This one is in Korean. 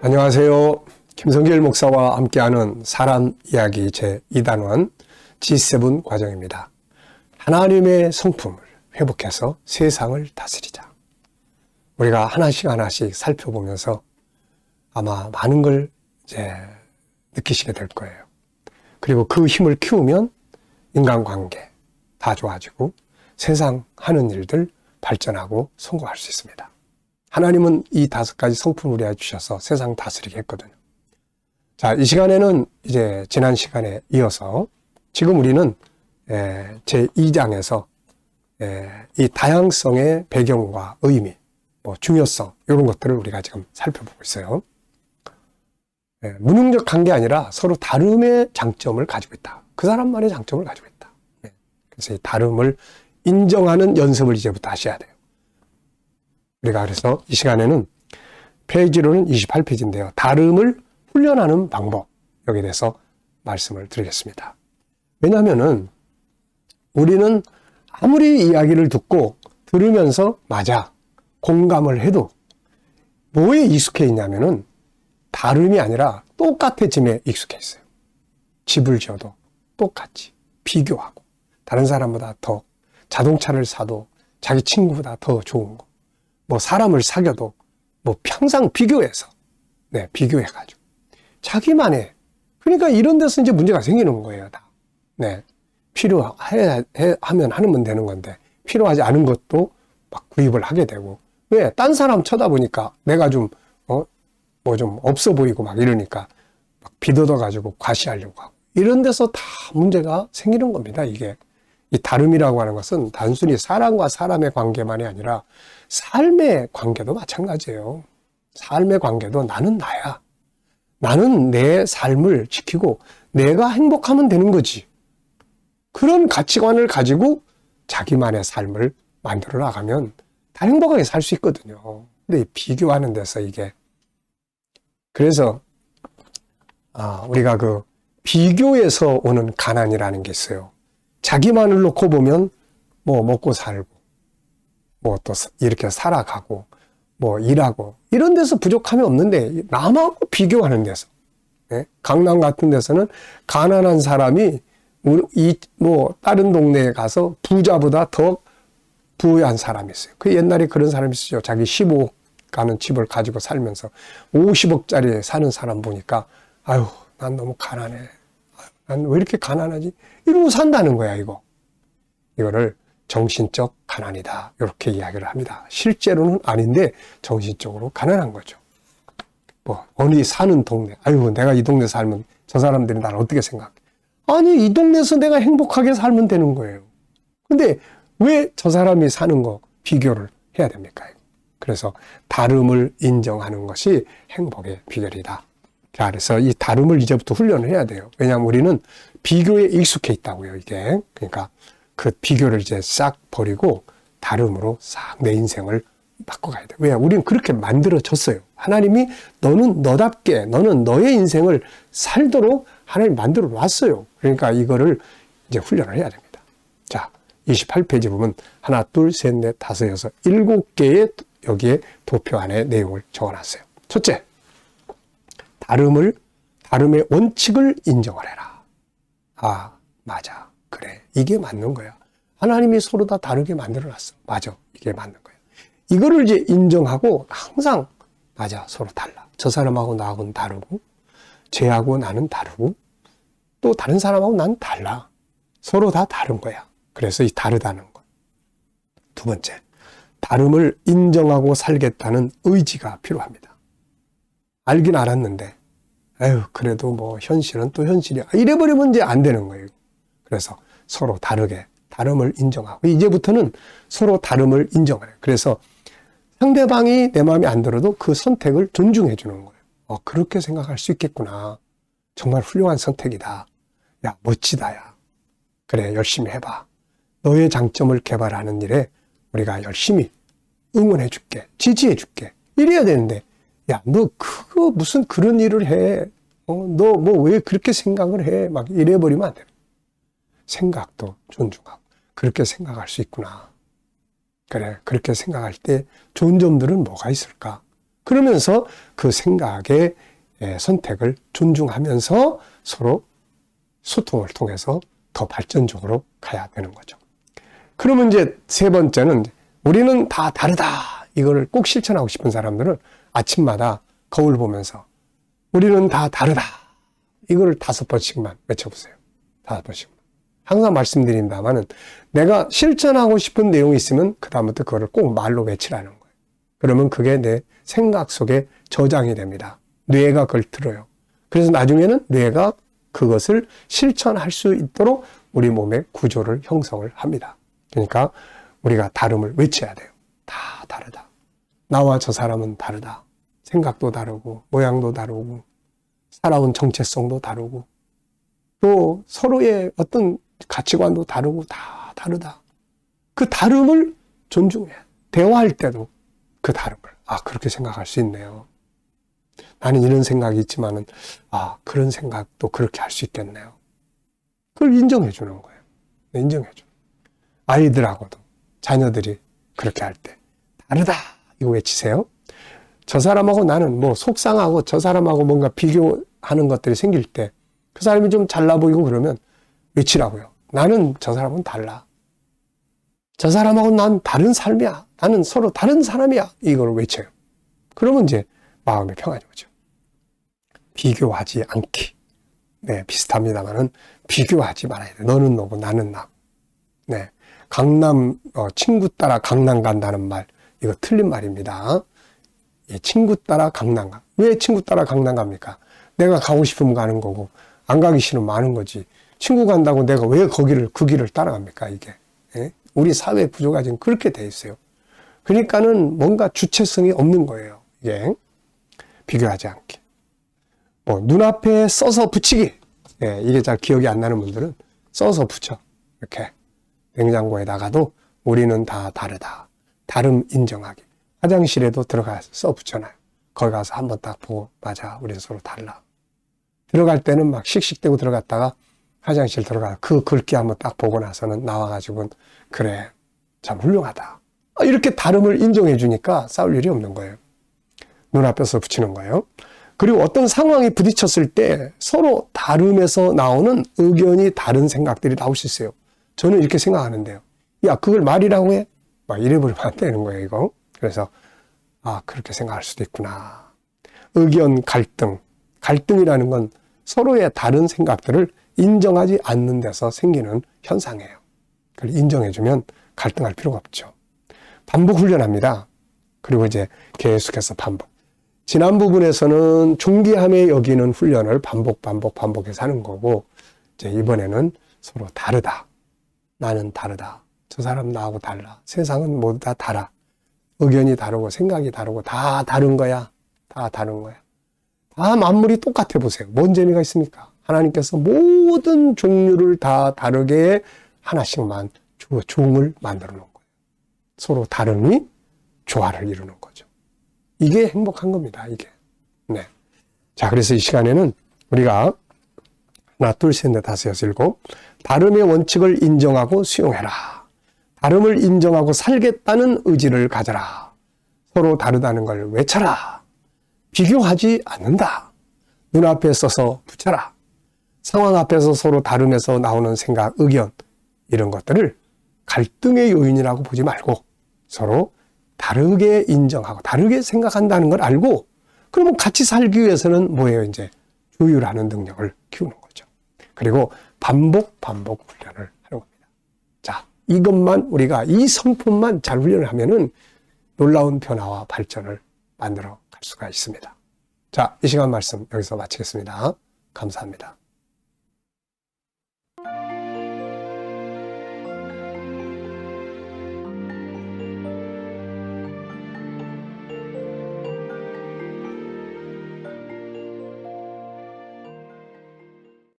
안녕하세요. 김성길 목사와 함께하는 사람 이야기 제2단원 G7 과정입니다. 하나님의 성품을 회복해서 세상을 다스리자. 우리가 하나씩 하나씩 살펴보면서 아마 많은 걸 이제 느끼시게 될 거예요. 그리고 그 힘을 키우면 인간관계 다 좋아지고 세상 하는 일들 발전하고 성공할 수 있습니다. 하나님은 이 다섯 가지 성품을 우리에게 주셔서 세상 다스리게 했거든요. 자, 이 시간에는 이제 지난 시간에 이어서 지금 우리는 제 2장에서 이 다양성의 배경과 의미, 뭐 중요성 이런 것들을 우리가 지금 살펴보고 있어요. 무능력한 게 아니라 서로 다름의 장점을 가지고 있다. 그 사람만의 장점을 가지고 있다. 그래서 이 다름을 인정하는 연습을 이제부터 하셔야 돼요. 우리가 그래서 이 시간에는 페이지로는 28페이지인데요. 다름을 훈련하는 방법 여기에 대해서 말씀을 드리겠습니다. 왜냐하면은 우리는 아무리 이야기를 듣고 들으면서 맞아 공감을 해도 뭐에 익숙해 있냐면은 다름이 아니라 똑같아짐에 익숙해 있어요. 집을 지어도 똑같이 비교하고 다른 사람보다 더 자동차를 사도 자기 친구보다 더 좋은 거. 뭐 사람을 사귀어도 뭐 평상 비교해서 네, 비교해가지고 자기만의 그러니까 이런 데서 이제 문제가 생기는 거예요, 다. 네. 필요해 하면 되는 건데 필요하지 않은 것도 막 구입을 하게 되고 왜? 딴 사람 쳐다보니까 내가 좀 어? 뭐 좀 없어 보이고 막 이러니까 막 비도도 가지고 과시하려고 하고 이런 데서 다 문제가 생기는 겁니다, 이게. 이 다름이라고 하는 것은 단순히 사람과 사람의 관계만이 아니라 삶의 관계도 마찬가지예요. 삶의 관계도 나는 나야. 나는 내 삶을 지키고 내가 행복하면 되는 거지. 그런 가치관을 가지고 자기만의 삶을 만들어 나가면 다 행복하게 살 수 있거든요. 근데 비교하는 데서 이게 그래서 아, 우리가 그 비교에서 오는 가난이라는 게 있어요. 자기만을 놓고 보면 뭐 먹고 살고 뭐 또 이렇게 살아가고 뭐 일하고 이런 데서 부족함이 없는데 남하고 비교하는 데서 예? 강남 같은 데서는 가난한 사람이 이 뭐 다른 동네에 가서 부자보다 더 부유한 사람이 있어요. 그 옛날에 그런 사람이 있었죠. 자기 15억 가는 집을 가지고 살면서 50억짜리 사는 사람 보니까 아유 난 너무 가난해. 난 왜 이렇게 가난하지? 이러고 산다는 거야 이거. 이거를 정신적 가난이다. 이렇게 이야기를 합니다. 실제로는 아닌데 정신적으로 가난한 거죠. 뭐 어디 사는 동네. 아유 내가 이 동네 살면 저 사람들이 나를 어떻게 생각해? 아니 이 동네에서 내가 행복하게 살면 되는 거예요. 근데 왜 저 사람이 사는 거 비교를 해야 됩니까? 그래서 다름을 인정하는 것이 행복의 비결이다. 자, 그래서 이 다름을 이제부터 훈련을 해야 돼요. 왜냐하면 우리는 비교에 익숙해 있다고요, 이게. 그러니까 그 비교를 이제 싹 버리고 다름으로 싹 내 인생을 바꿔가야 돼. 왜? 우리는 그렇게 만들어졌어요. 하나님이 너는 너답게, 너는 너의 인생을 살도록 하나님 만들어 놨어요. 그러니까 이거를 이제 훈련을 해야 됩니다. 자, 28페이지 보면 하나, 둘, 셋, 넷, 다섯, 여섯, 일곱 개의 여기에 도표 안에 내용을 적어놨어요. 첫째, 다름을, 다름의 원칙을 인정하라. 아, 맞아. 그래. 이게 맞는 거야. 하나님이 서로 다 다르게 만들어 놨어. 맞아. 이게 맞는 거야. 이거를 이제 인정하고 항상, 맞아. 서로 달라. 저 사람하고 나하고는 다르고, 쟤하고 나는 다르고, 또 다른 사람하고 난 달라. 서로 다 다른 거야. 그래서 이 다르다는 것. 두 번째, 다름을 인정하고 살겠다는 의지가 필요합니다. 알긴 알았는데, 에휴, 그래도 뭐 현실은 또 현실이야. 이래버리면 이제 안 되는 거예요. 그래서 서로 다르게 다름을 인정하고 이제부터는 서로 다름을 인정해요. 그래서 상대방이 내 마음에 안 들어도 그 선택을 존중해 주는 거예요. 어, 그렇게 생각할 수 있겠구나. 정말 훌륭한 선택이다. 야, 멋지다, 야. 그래, 열심히 해봐. 너의 장점을 개발하는 일에 우리가 열심히 응원해 줄게. 지지해 줄게. 이래야 되는데, 야, 너 그거 무슨 그런 일을 해. 어, 너 뭐 왜 그렇게 생각을 해. 막 이래버리면 안 돼. 생각도 존중하고. 그렇게 생각할 수 있구나. 그래, 그렇게 생각할 때 좋은 점들은 뭐가 있을까? 그러면서 그 생각의 예, 선택을 존중하면서 서로 소통을 통해서 더 발전적으로 가야 되는 거죠. 그러면 이제 세 번째는 우리는 다 다르다. 이거를 꼭 실천하고 싶은 사람들은 아침마다 거울 보면서 우리는 다 다르다. 이거를 다섯 번씩만 외쳐보세요. 다섯 번씩만. 항상 말씀드린다마는 내가 실천하고 싶은 내용이 있으면 그다음부터 그거를 꼭 말로 외치라는 거예요. 그러면 그게 내 생각 속에 저장이 됩니다. 뇌가 그걸 들어요. 그래서 나중에는 뇌가 그것을 실천할 수 있도록 우리 몸의 구조를 형성을 합니다. 그러니까 우리가 다름을 외쳐야 돼요. 다 다르다. 나와 저 사람은 다르다. 생각도 다르고, 모양도 다르고, 살아온 정체성도 다르고, 또 서로의 어떤 가치관도 다르고 다 다르다. 그 다름을 존중해. 대화할 때도 그 다름을. 아, 그렇게 생각할 수 있네요. 나는 이런 생각이 있지만은, 아, 그런 생각도 그렇게 할 수 있겠네요. 그걸 인정해 주는 거예요. 네, 인정해 줘. 아이들하고도, 자녀들이 그렇게 할 때, 다르다. 이거 외치세요. 저 사람하고 나는 뭐 속상하고 저 사람하고 뭔가 비교하는 것들이 생길 때, 그 사람이 좀 잘나 보이고 그러면 외치라고요. 나는 저 사람은 달라. 저 사람하고 난 다른 삶이야. 나는 서로 다른 사람이야. 이걸 외쳐요. 그러면 이제 마음의 평안이 오죠. 비교하지 않기. 네, 비슷합니다만은 비교하지 말아야 돼. 너는 너고 나는 나. 네. 강남, 어, 친구 따라 강남 간다는 말. 이거 틀린 말입니다. 예, 친구 따라 강남 가. 왜 친구 따라 강남 갑니까? 내가 가고 싶으면 가는 거고, 안 가기 싫으면 마는 거지. 친구 간다고 내가 왜 거기를, 그 길을 따라갑니까, 이게. 예? 우리 사회 구조가 지금 그렇게 돼 있어요. 그러니까는 뭔가 주체성이 없는 거예요, 이게. 비교하지 않게. 뭐, 눈앞에 써서 붙이기. 예, 이게 잘 기억이 안 나는 분들은 써서 붙여. 이렇게. 냉장고에다가도 우리는 다 다르다. 다름 인정하기. 화장실에도 들어가서 써 붙여놔요. 거기 가서 한번 딱 보고, 맞아. 우리 서로 달라. 들어갈 때는 막 씩씩대고 들어갔다가 화장실 들어가 그 글귀 한번 딱 보고 나서는 나와가지고 그래 참 훌륭하다. 아, 이렇게 다름을 인정해 주니까 싸울 일이 없는 거예요. 눈앞에서 붙이는 거예요. 그리고 어떤 상황이 부딪혔을 때 서로 다름에서 나오는 의견이 다른 생각들이 나올 수 있어요. 저는 이렇게 생각하는데요. 야 그걸 말이라고 해? 막 이래버리면 안 되는 거예요 이거. 그래서 아 그렇게 생각할 수도 있구나. 의견 갈등. 갈등이라는 건 서로의 다른 생각들을 인정하지 않는 데서 생기는 현상이에요. 그걸 인정해주면 갈등할 필요가 없죠. 반복 훈련합니다. 그리고 이제 계속해서 반복. 지난 부분에서는 존귀함에 여기는 훈련을 반복, 반복, 반복해서 하는 거고, 이제 이번에는 서로 다르다. 나는 다르다. 저 사람 나하고 달라. 세상은 모두 다 달라. 의견이 다르고 생각이 다르고 다 다른 거야. 다 다른 거야. 다 만물이 똑같아 보세요. 뭔 재미가 있습니까? 하나님께서 모든 종류를 다 다르게 하나씩만 종을 만들어 놓은 거예요. 서로 다름이 조화를 이루는 거죠. 이게 행복한 겁니다. 이게. 네. 자, 그래서 이 시간에는 우리가 하나, 둘, 셋, 넷, 다섯, 여섯, 일곱 다름의 원칙을 인정하고 수용해라. 다름을 인정하고 살겠다는 의지를 가져라. 서로 다르다는 걸 외쳐라. 비교하지 않는다. 눈앞에 써서 붙여라. 상황 앞에서 서로 다름에서 나오는 생각, 의견, 이런 것들을 갈등의 요인이라고 보지 말고 서로 다르게 인정하고 다르게 생각한다는 걸 알고 그러면 같이 살기 위해서는 뭐예요? 이제 조율하는 능력을 키우는 거죠. 그리고 반복, 반복 훈련을 하는 겁니다. 자, 이것만 우리가 이 성품만 잘 훈련을 하면은 놀라운 변화와 발전을 만들어 갈 수가 있습니다. 자, 이 시간 말씀 여기서 마치겠습니다. 감사합니다.